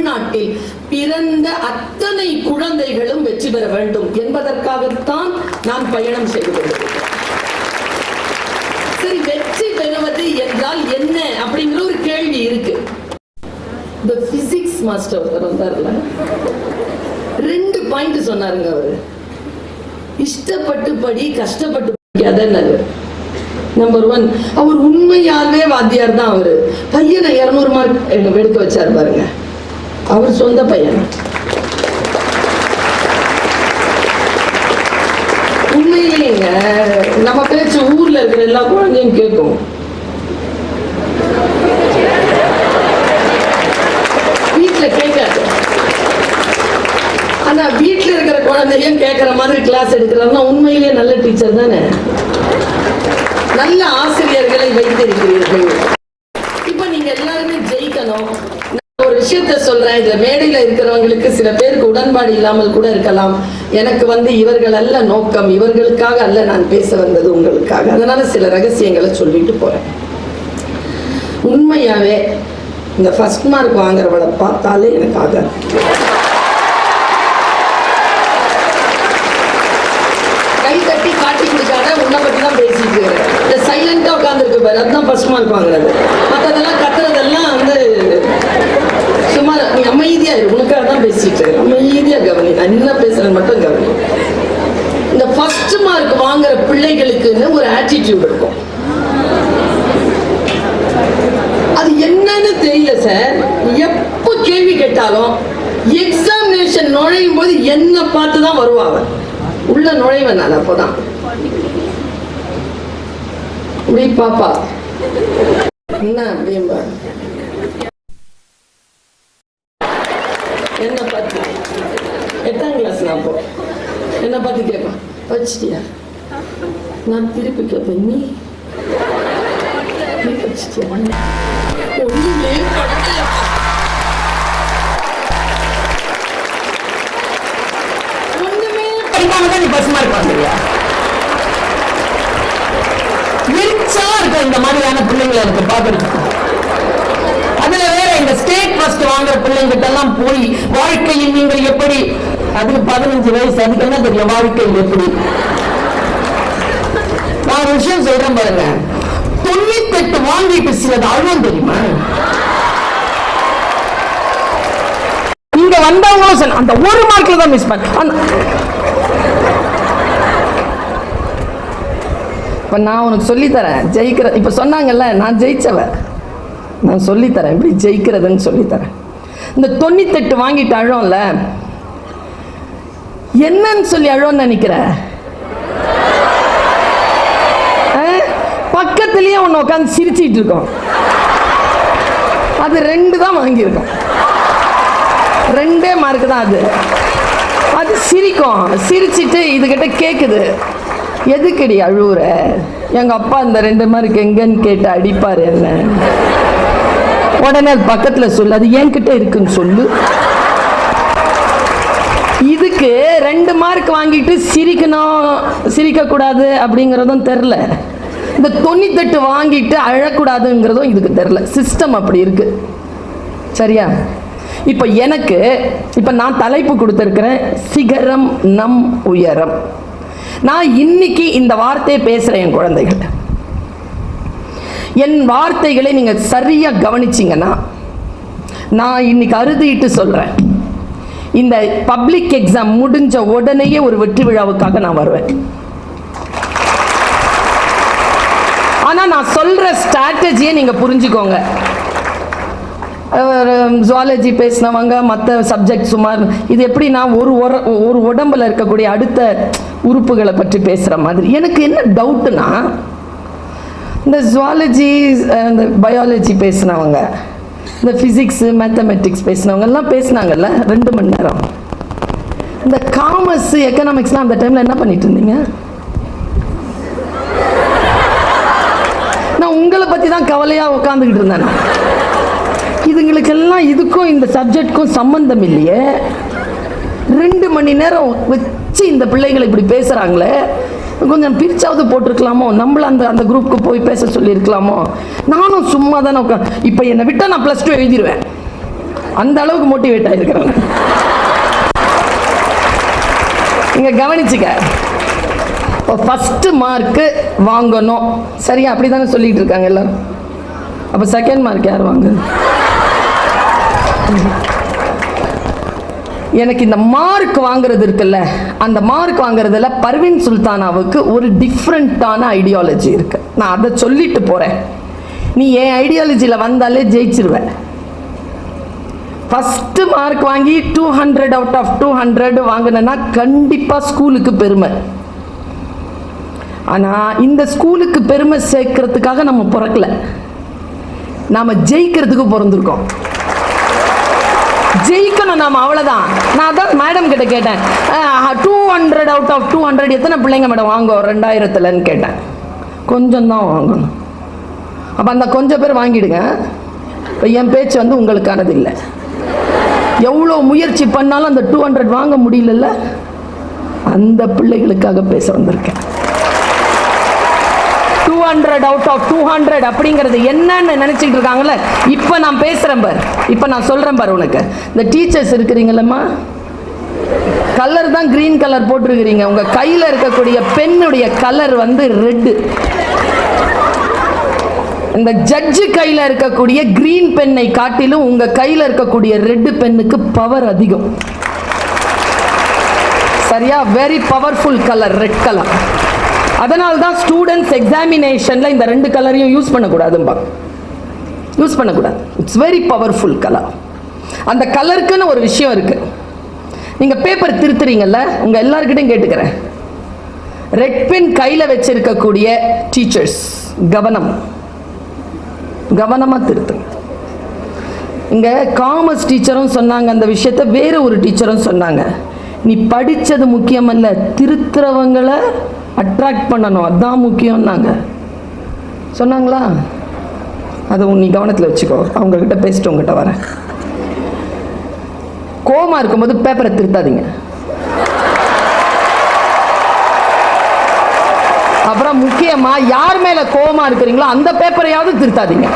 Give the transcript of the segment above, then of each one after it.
தமிழ்நாட்டில் பிறந்த அத்தனை குழந்தைகளும் வெற்றி பெற வேண்டும் என்பதற்காகத்தான் நான் பயணம் செய்து சரி வெற்றி பெறுவது என்றால் என்ன அப்படிங்கிற ஒரு கேள்வி இருக்கு. இந்த பிசிக்ஸ் மாஸ்டர் ஒருத்தர் வந்தார்ல. ரெண்டு பாயிண்ட் சொன்னாருங்க அவரு. இஷ்டப்பட்டு படி கஷ்டப்பட்டு படிக்காதன்னு நம்பர் ஒன் அவர் உண்மையாகவே வாத்தியார் தான் அவரு. பையனை இருநூறு மார்க் எடுக்க வச்சாரு பாருங்க. அவர் சொந்த பையன். உண்மையிலேங்க நம்ம பேச்சு ஊர்ல இருக்கிற எல்லா குழந்தையும் கேட்கும். வீட்டுல கேட்காது. ஆனா வீட்டுல இருக்கிற குழந்தையும் கேட்கிற மாதிரி கிளாஸ் எடுக்கிறாங்கன்னா உண்மையிலேயே நல்ல டீச்சர் தானே? நல்ல ஆசிரியர்களை வைத்திருக்கிறீர்கள் இப்ப நீங்க எல்லாருமே ஜெயிக்கணும் நான் ஒரு விஷயத்த சொல்றேன். இதுல மேடையில இருக்கிறவங்களுக்கு சில பேருக்கு உடன்பாடு இல்லாமல் கூட இருக்கலாம். எனக்கு வந்து இவர்கள் அல்ல நோக்கம் இவர்களுக்காக அல்ல நான் பேச வந்தது உங்களுக்காக. அதனால சில ரகசியங்களை சொல்லிட்டு போறேன். உண்மையாவே இந்த ஃபர்ஸ்ட் மார்க் வாங்குறவளை பார்த்தாலே எனக்கு ஆகாது. கை தட்டி காட்டி கொடுக்காத உன்னை பற்றி தான் பேசிட்டு இருக்கிறேன். இந்த சைலண்டா உட்காந்துருக்கு பாரு அதுதான் ஃபர்ஸ்ட் மார்க் வாங்குறது. மற்றதெல்லாம் கத்துறதெல்லாம் வந்து அமைதியா இரு. உனக்காக தான் பேசிட்டு இருக்கேன். அமைதியா கவனி. என்ன பேசுறது மட்டும் கவனி. இந்த ஃபர்ஸ்ட் மார்க் வாங்குற பிள்ளைகளுக்குன்னு ஒரு ஆட்டிடியூட் இருக்கும். அது என்னன்னு தெரியல சார் எப்போ கேள்வி கேட்டாலும் எக்ஸாமினேஷன் நுழையும் போது என்ன பார்த்து தான் வருவாங்க உள்ள நுழைவன் நான் அப்போதான். இப்படி பாப்பா. என்ன அப்படிம்பா என்ன பார்த்து எட்டாம் கிளாஸ் நான் அப்போ என்ன பார்த்து கேட்பேன் படிச்சிட்டியா நான் திருப்பி கேட்பேன் நீ? நீ படிச்சிட்டியா ஒண்ணுமே படிக்காம தான் நீ எரிச்சா இருக்கும் இந்த மாதிரியான பிள்ளைங்களை எனக்கு பார்க்கறதுக்கு? அதுல வேற இந்த ஸ்டேட் ஃபர்ஸ்ட் வாங்குற பிள்ளைங்கிட்ட எல்லாம் போய் வாழ்க்கையில் நீங்கள் எப்படி அதுக்கு பதினஞ்சு வயசு அதுக்கு என்ன தெரியல வாழ்க்கையில் எப்படி? நான் ஒரு விஷயம் சொல்றேன் பாருங்க. தொண்ணூத்தெட்டு வாங்கிட்டு சிலது அழுவம் தெரியுமா? இங்க வந்தவங்களும் சரி அந்த ஒரு மார்க்ல தான் மிஸ் பண்ண இப்போ நான் உனக்கு சொல்லித்தரேன். ஜெயிக்கிற இப்போ சொன்னாங்கல்ல நான் ஜெயிச்சவ. நான் சொல்லித்தரேன். இப்படி ஜெயிக்கிறதுன்னு சொல்லித்தரேன். இந்த தொண்ணூத்தெட்டு வாங்கிட்டு அழும்ல என்னன்னு சொல்லி அழுவோன்னு நினைக்கிற? ஆ? ஒன்று உட்காந்து சிரிச்சிட்டு இருக்கோம். அது ரெண்டு தான் வாங்கியிருக்கோம். ரெண்டே மார்க் தான் அது. அது சிரிக்கும். சிரிச்சிட்டு இதுகிட்ட கேட்குது எதுக்கடி அழுவுற? எங்கள் அப்பா இந்த ரெண்டு மார்க் எங்கன்னு கேட்டு அடிப்பார் என்ன? உடனே அது பக்கத்தில் சொல்லு. அது என்கிட்ட இருக்குன்னு சொல்லு. இதுக்கு ரெண்டு மார்க் வாங்கிட்டு சிரிக்கணும் சிரிக்கக்கூடாது அப்படிங்கிறதும் தெரில. இந்த தொண்ணூத்தெட்டு வாங்கிட்டு அழக்கூடாதுங்கிறதும் இதுக்கு தெரில. சிஸ்டம் அப்படி இருக்குது சரியா? இப்போ எனக்கு இப்போ நான் தலைப்பு கொடுத்துருக்கிறேன் சிகரம் நம் உயரம். நான் இன்னைக்கு இந்த வார்த்தையை பேசுகிறேன் என் குழந்தைகள். என் வார்த்தைகளை நீங்கள் சரியாக கவனிச்சிங்கன்னா நான் இன்னைக்கு அறுதிட்டு சொல்கிறேன் இந்த பப்ளிக் எக்ஸாம் முடிஞ்ச உடனேயே ஒரு வெற்றி விழாவுக்காக நான் வருவேன். ஆனால் நான் சொல்கிற ஸ்ட்ராட்டஜியை நீங்கள் புரிஞ்சுக்கோங்க. ஜுவாலஜி பேசினவங்க மற்ற சப்ஜெக்ட் சுமார் இது எப்படின்னா ஒரு ஒரு உடம்புல இருக்கக்கூடிய அடுத்த உறுப்புகளை பற்றி பேசுகிற மாதிரி. எனக்கு என்ன டவுட்டுனா இந்த ஜுவாலஜி இந்த பயாலஜி பேசினவங்க இந்த ஃபிசிக்ஸு மேத்தமெட்டிக்ஸ் பேசினவங்கெல்லாம் பேசினாங்கல்ல ரெண்டு மணி நேரம். இந்த காமர்ஸ் எக்கனாமிக்ஸ்லாம் அந்த டைமில் என்ன பண்ணிட்டு இருந்தீங்க? நான் உங்களை பற்றி தான் கவலையாக உட்காந்துக்கிட்டு இருந்தேன் நான். இதுங்களுக்கெல்லாம் இதுக்கும் இந்த சப்ஜெக்ட்க்கும் சம்பந்தம் இல்லையே. ரெண்டு மணி நேரம் வச்சு இந்த பிள்ளைகளை இப்படி பேசுகிறாங்களே கொஞ்சம் பிரிச்சாவது போட்டிருக்கலாமோ? நம்மள அந்த அந்த குரூப்புக்கு போய் பேச சொல்லியிருக்கலாமோ? நானும் சும்மா தானே உட்கா இப்போ என்னை விட்டால் நான் ப்ளஸ் டூ எழுதிடுவேன் அந்த அளவுக்கு மோட்டிவேட் ஆகிருக்கிறேன் நீங்கள் கவனிச்சுக்க. இப்போ ஃபஸ்ட்டு மார்க்கு வாங்கணும். சரியா? அப்படி தானே சொல்லிகிட்டு இருக்காங்க எல்லாரும். அப்போ செகண்ட் மார்க் யார் வாங்க எனக்கு இந்த மார்க் வாங்குறது இருக்குல்ல அந்த மார்க் வாங்குறதுல பர்வின் சுல்தானாவுக்கு ஒரு டிஃப்ரெண்ட்டான ஐடியாலஜி இருக்கு. நான் அதை சொல்லிட்டு போகிறேன் நீ என் ஐடியாலஜியில் வந்தாலே ஜெயிச்சிருவேன் ஃபஸ்ட்டு மார்க் வாங்கி two hundred out of two hundred வாங்கினேன்னா கண்டிப்பாக ஸ்கூலுக்கு பெருமை. ஆனால் இந்த ஸ்கூலுக்கு பெருமை சேர்க்கறதுக்காக நம்ம பிறக்கல. நாம் ஜெயிக்கிறதுக்கு பிறந்திருக்கோம். ஜெயிக்கணும் நாம் அவ்வளோதான் நான் அதான் மேடம் கிட்ட கேட்டேன். Two hundred out of two hundred எத்தனை பிள்ளைங்க மேடம் வாங்குவோம் ரெண்டாயிரத்துலன்னு கேட்டேன். கொஞ்சம் தான் வாங்கணும். அப்போ அந்த கொஞ்சம் பேர் வாங்கிடுங்க. இப்போ என் பேச்சு வந்து உங்களுக்கானது இல்லை. எவ்வளோ முயற்சி பண்ணாலும் அந்த டூ ஹண்ட்ரட் வாங்க முடியலல்ல? அந்த பிள்ளைகளுக்காக பேச வந்திருக்கேன். Hundred out of two hundred அப்படிங்கிறது என்னன்னு நினைச்சிட்டு இருக்காங்கல்ல? இப்போ நான் பேசுகிறேன் பார். இப்போ நான் சொல்கிறேன் பார் உனக்கு. இந்த டீச்சர்ஸ் இருக்கிறீங்களம்மா கலர் தான் கிரீன் கலர் போட்டிருக்கிறீங்க. உங்கள் கையில் இருக்கக்கூடிய பெண்ணுடைய கலர் வந்து ரெட்டு இந்த ஜட்ஜு கையில் இருக்கக்கூடிய கிரீன் பென்னை காட்டிலும் உங்கள் கையில் இருக்கக்கூடிய ரெட் பென்னுக்கு பவர் அதிகம். சரியா? Very powerful colour red colour அதனால தான் ஸ்டூடெண்ட்ஸ் எக்ஸாமினேஷனில் இந்த ரெண்டு கலரையும் யூஸ் பண்ணக்கூடாதும்பா. யூஸ் பண்ணக்கூடாது. இட்ஸ் வெரி பவர்ஃபுல் கலர் அந்த கலருக்குன்னு ஒரு விஷயம் இருக்குது நீங்கள் பேப்பர் திருத்துறீங்கல்ல உங்கள் எல்லாருக்கிட்டையும் கேட்டுக்கிறேன். ரெட் பென் கையில் வச்சிருக்கக்கூடிய டீச்சர்ஸ் கவனம். கவனமாக திருத்துங்க இங்கே காமர்ஸ் டீச்சரும் சொன்னாங்க அந்த விஷயத்த வேறு ஒரு டீச்சரும் சொன்னாங்க. நீ படித்தது முக்கியமல்ல திருத்துறவங்களை அட்ராக்ட் பண்ணணும். அதான் முக்கியம்னாங்க. சொன்னாங்களா? அதை உன் நீ கவனத்தில் வச்சுக்கோ. அவங்கக்கிட்ட பேசிட்டு உங்ககிட்ட வரேன். கோமா இருக்கும்போது பேப்பரை திருத்தாதீங்க. அப்புறம் முக்கியமா யார் மேல கோவமா இருக்கிறீங்களோ அந்த பேப்பரையாவது திருத்தாதீங்க.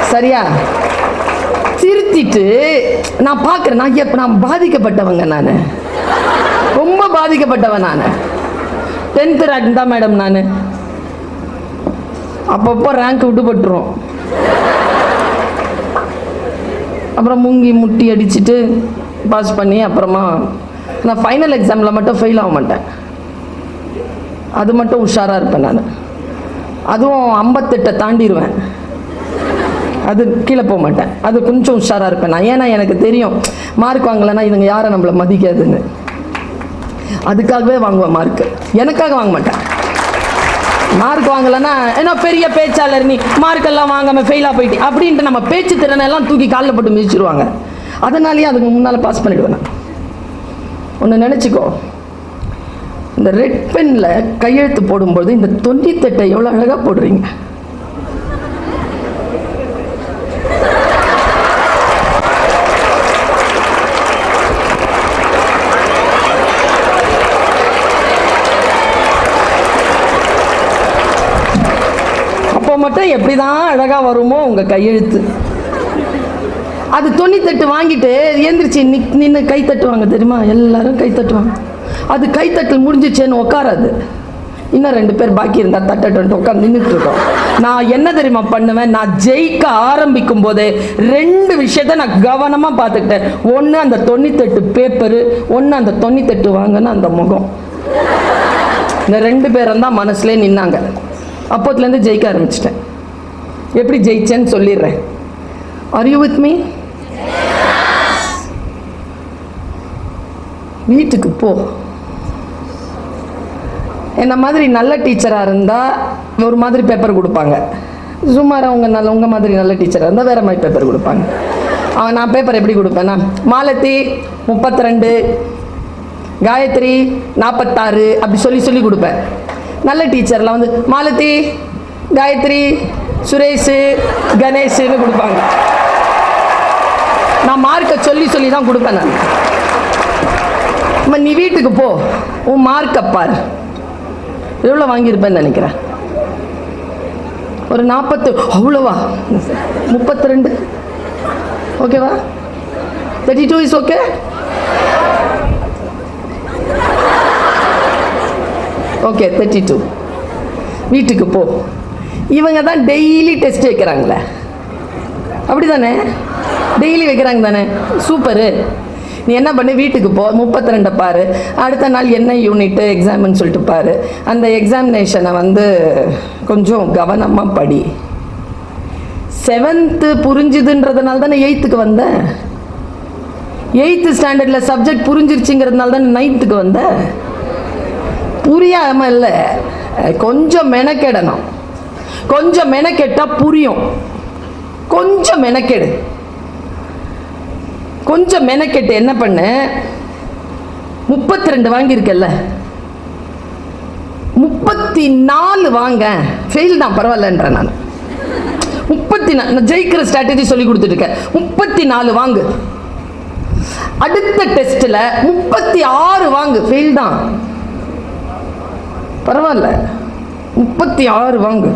சரியா? திருத்திட்டு நான் பார்க்குறேன் நான் நான் பாதிக்கப்பட்டவங்க நான். ரொம்ப பாதிக்கப்பட்டவன் நான். டென்த்து ரேங்க் தான் மேடம் நான். அப்பப்போ ரேங்க் விட்டுப்பட்டுரும் அப்புறம் மூங்கி முட்டி அடிச்சுட்டு பாஸ் பண்ணி அப்புறமா நான் ஃபைனல் எக்ஸாமில் மட்டும் ஃபெயில் ஆக மாட்டேன். அது மட்டும் உஷாராக இருப்பேன் நான். அதுவும் ஐம்பத்தெட்டை தாண்டிடுவேன் அது கீழே போக மாட்டேன். அது கொஞ்சம் உஷாராக இருப்பேன் நான். ஏன்னா எனக்கு தெரியும் மார்க் வாங்கலைன்னா இதுங்க யாரை நம்மளை மதிக்காதுன்னு. அதுக்காகவே வாங்குவேன் மார்க் எனக்காக வாங்க மாட்டேன். மார்க் வாங்கலைன்னா ஏன்னா பெரிய பேச்சாளர் நீ மார்க் எல்லாம் வாங்காம ஃபெயிலாக போயிட்டு அப்படின்ட்டு நம்ம பேச்சு திறனை எல்லாம் தூக்கி காலில் போட்டு மிதிச்சிருவாங்க. அதனாலேயே அதுக்கு முன்னால் பாஸ் பண்ணிடுவேன் நான். ஒன்று நினச்சிக்கோ. இந்த ரெட் பெனில் கையெழுத்து போடும்போது இந்த தொண்ணூத்தெட்டை எவ்வளோ அழகாக போடுறீங்க. மட்டும் எப்படி தான் அழகாக வருமோ உங்கள் கையெழுத்து. அது தொண்ணூத்தெட்டு வாங்கிட்டு எந்திரிச்சு நிக் நின்று கை தட்டுவாங்க தெரியுமா? எல்லாரும் கை தட்டுவாங்க. அது கைத்தட்டல் முடிஞ்சிச்சேன்னு உட்காராது இன்னும் ரெண்டு பேர் பாக்கி இருந்தால் தட்டட்டு உட்காந்து நின்றுட்டு இருக்கோம். நான் என்ன தெரியுமா பண்ணுவேன்? நான் ஜெயிக்க ஆரம்பிக்கும் போதே ரெண்டு விஷயத்த நான் கவனமாக பார்த்துக்கிட்டேன். ஒன்று அந்த தொண்ணூத்தெட்டு பேப்பரு ஒன்று அந்த தொண்ணூத்தெட்டு வாங்கின அந்த முகம். இந்த ரெண்டு பேரும் தான் மனசுலே நின்னாங்க. அப்போத்துலேருந்து ஜெயிக்க ஆரம்பிச்சிட்டேன். எப்படி ஜெயிச்சேன்னு சொல்லிடுறேன். ஆர் யூ வித் மீ வீட்டுக்கு போ. என்ன மாதிரி நல்ல டீச்சராக இருந்தால் ஒரு மாதிரி பேப்பர் கொடுப்பாங்க. சுமாராக அவங்க நல்ல உங்கள் மாதிரி நல்ல டீச்சராக இருந்தால் வேறு மாதிரி பேப்பர் கொடுப்பாங்க. அவன் நான் பேப்பர் எப்படி கொடுப்பேன்னா மாலத்தி முப்பத்தி ரெண்டு காயத்ரி நாற்பத்தாறு அப்படி சொல்லி சொல்லி கொடுப்பேன். நல்ல டீச்சர்லாம் வந்து மாலதி காயத்ரி சுரேஷ் கணேஷ்னு கொடுப்பாங்க. நான் மார்க்கை சொல்லி சொல்லி தான் கொடுப்பேன் நான். நம்ம நீ வீட்டுக்கு போ. உன் மார்க்கை பார். எவ்வளோ வாங்கியிருப்பேன்னு நினைக்கிறேன். ஒரு நாற்பத்து அவ்வளோவா? முப்பத்தி ரெண்டு. ஓகேவா thirty two is okay okay thirty two வீட்டுக்கு போ. இவங்க தான் டெய்லி டெஸ்ட் வைக்கிறாங்களே. அப்படி தானே டெய்லி வைக்கிறாங்க தானே? சூப்பரு நீ என்ன பண்ணு? வீட்டுக்கு போ. முப்பத்தி ரெண்டை பாரு. அடுத்த நாள் என்ன யூனிட்டு எக்ஸாம்னு சொல்லிட்டு பாரு. அந்த எக்ஸாமினேஷனை வந்து கொஞ்சம் கவனமாக படி. செவன்த்து புரிஞ்சுதுன்றதுனால தானே எயித்துக்கு வந்தேன் எயித்து ஸ்டாண்டர்டில் சப்ஜெக்ட் புரிஞ்சிருச்சுங்கிறதுனால தானே நைன்த்துக்கு வந்தேன் புரியாமல் இல்லை கொஞ்சம் மெனக்கெடணும். கொஞ்சம் மெனக்கெட்டால் புரியும். கொஞ்சம் மெனக்கெடு. கொஞ்சம் மெனக்கெட்டு என்ன பண்ணு? முப்பத்தி ரெண்டு வாங்கியிருக்கல்ல? முப்பத்தி நாலு வாங்க. ஃபெயில் தான் பரவாயில்லன்ற நான். முப்பத்தி நாலு நான் ஜெயிக்கிற ஸ்ட்ராட்டஜி சொல்லி கொடுத்துருக்கேன் முப்பத்தி நாலு வாங்கு. அடுத்த டெஸ்ட்டில் முப்பத்தி ஆறு வாங்கு. ஃபெயில் தான். பரவாயில்ல. முப்பத்தி ஆறு வாங்கு.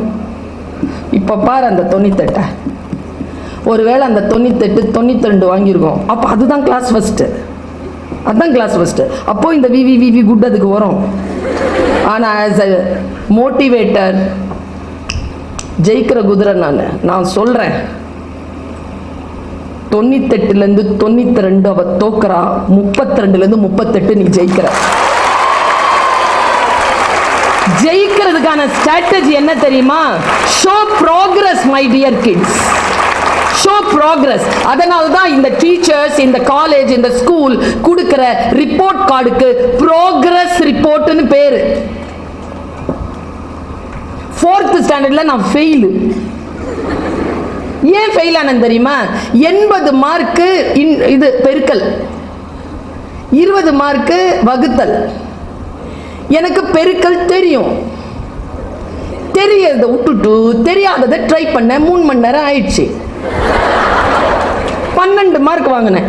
இப்போ பாரு அந்த தொண்ணூத்தெட்டை. ஒருவேளை அந்த தொண்ணூத்தெட்டு தொண்ணூத்தி ரெண்டு வாங்கியிருக்கோம் அப்போ அதுதான் கிளாஸ் ஃபஸ்ட்டு அதுதான் கிளாஸ் ஃபஸ்ட்டு அப்போது இந்த விவி விவி குட் அதுக்கு வரும். ஆனால் ஆஸ் அ மோட்டிவேட்டர் ஜெயிக்கிற குதிரை நான். நான் சொல்கிறேன் தொண்ணூத்தெட்டுலேருந்து தொண்ணூற்றி ரெண்டு அவள் தோக்குறா. முப்பத்தி ரெண்டுலேருந்து முப்பத்தெட்டு நீ ஜெயிக்கிற. ஜெயிக்கிறதுக்கான ஸ்ட்ராட்டஜி என்ன தெரியுமா? Show progress my dear kids show progress அதனால தான் இந்த டீச்சர்ஸ் இந்த காலேஜ் இந்த ஸ்கூல் கொடுக்குற ரிப்போர்ட் கார்டுக்கு ப்ரோக்ரஸ் ரிப்போர்ட்னு பேர். ஃபோர்த்து ஸ்டாண்டர்டில் நான் ஃபெயிலு ஏன் ஃபெயில் ஆனது தெரியுமா? எண்பது மார்க்கு இது பெருக்கல். இருபது மார்க்கு வகுத்தல். எனக்கு பெருக்கல் தெரியும். தெரியறதை விட்டுட்டு தெரியாததை ட்ரை பண்ண மூணு மணி நேரம் ஆயிடுச்சு. பன்னெண்டு மார்க் வாங்கினேன்.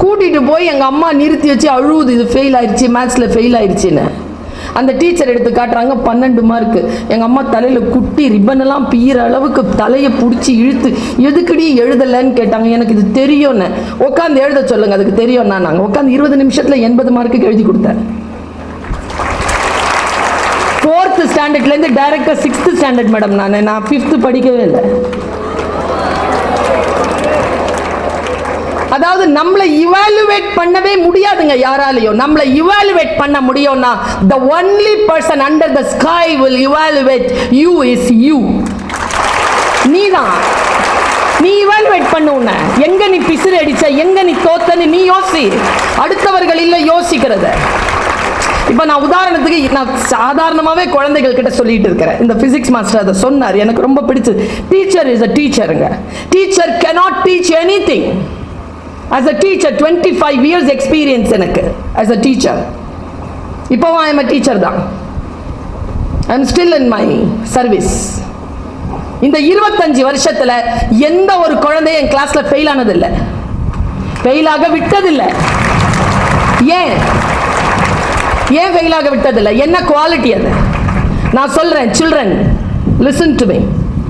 கூட்டிட்டு போய் எங்க அம்மா நிறுத்தி வச்சு அழுவுது இது ஃபெயில் ஆயிடுச்சு மேத்ஸ்ல ஃபெயில் ஆயிடுச்சுன்னு அந்த டீச்சர் எடுத்து காட்டுறாங்க பன்னெண்டு மார்க்கு எங்கள் அம்மா தலையில் குட்டி ரிப்பன் எல்லாம் அளவுக்கு தலையை பிடிச்சி இழுத்து எதுக்குடி எழுதலைன்னு கேட்டாங்க எனக்கு இது தெரியும்னு. உட்காந்து எழுத சொல்லுங்க அதுக்கு தெரியும்னா நாங்கள் உட்காந்து இருபது நிமிஷத்தில் எண்பது மார்க்குக்கு எழுதி கொடுத்தேன் ஃபோர்த்து ஸ்டாண்டர்ட்லேருந்து டைரக்டாக சிக்ஸ்த்து ஸ்டாண்டர்ட் மேடம் நான். நான் ஃபிஃப்த்து படிக்கவே இல்லை. அதாவது நம்மளை இவாலுவேட் பண்ணவே முடியாதுங்க யாராலையும். நம்மளை இவாலுவேட் பண்ண முடியும்னா the only person under the sky will evaluate you is you நீ தான் நீ இவாலுவேட் பண்ண உன்னை. எங்க நீ பிசிறு அடிச்ச எங்க நீ தோத்தன்னு நீ யோசி. அடுத்தவர்கள் இல்லை யோசிக்கிறத. இப்போ நான் உதாரணத்துக்கு நான் சாதாரணமாகவே குழந்தைகள் கிட்ட சொல்லிட்டு இருக்கிறேன். இந்த ஃபிசிக்ஸ் மாஸ்டர் அதை சொன்னார். எனக்கு ரொம்ப பிடிச்சது. Teacher is a டீச்சருங்க teacher cannot teach anything as a teacher 25 years experience எனக்கு. ஆஸ் அ டீச்சர் இப்போவும் ஐ எம் டீச்சர் தான். I am still in my service இந்த இருபத்தஞ்சு வருஷத்தில் எந்த ஒரு குழந்தையும் என் கிளாஸில் ஃபெயில் ஆனதில்லை. ஃபெயிலாக விட்டதில்லை. ஏன்? ஏன் ஃபெயிலாக விட்டதில்லை? என்ன குவாலிட்டி அது? நான் சொல்றேன் சில்ட்ரன் லிசன் டு மீ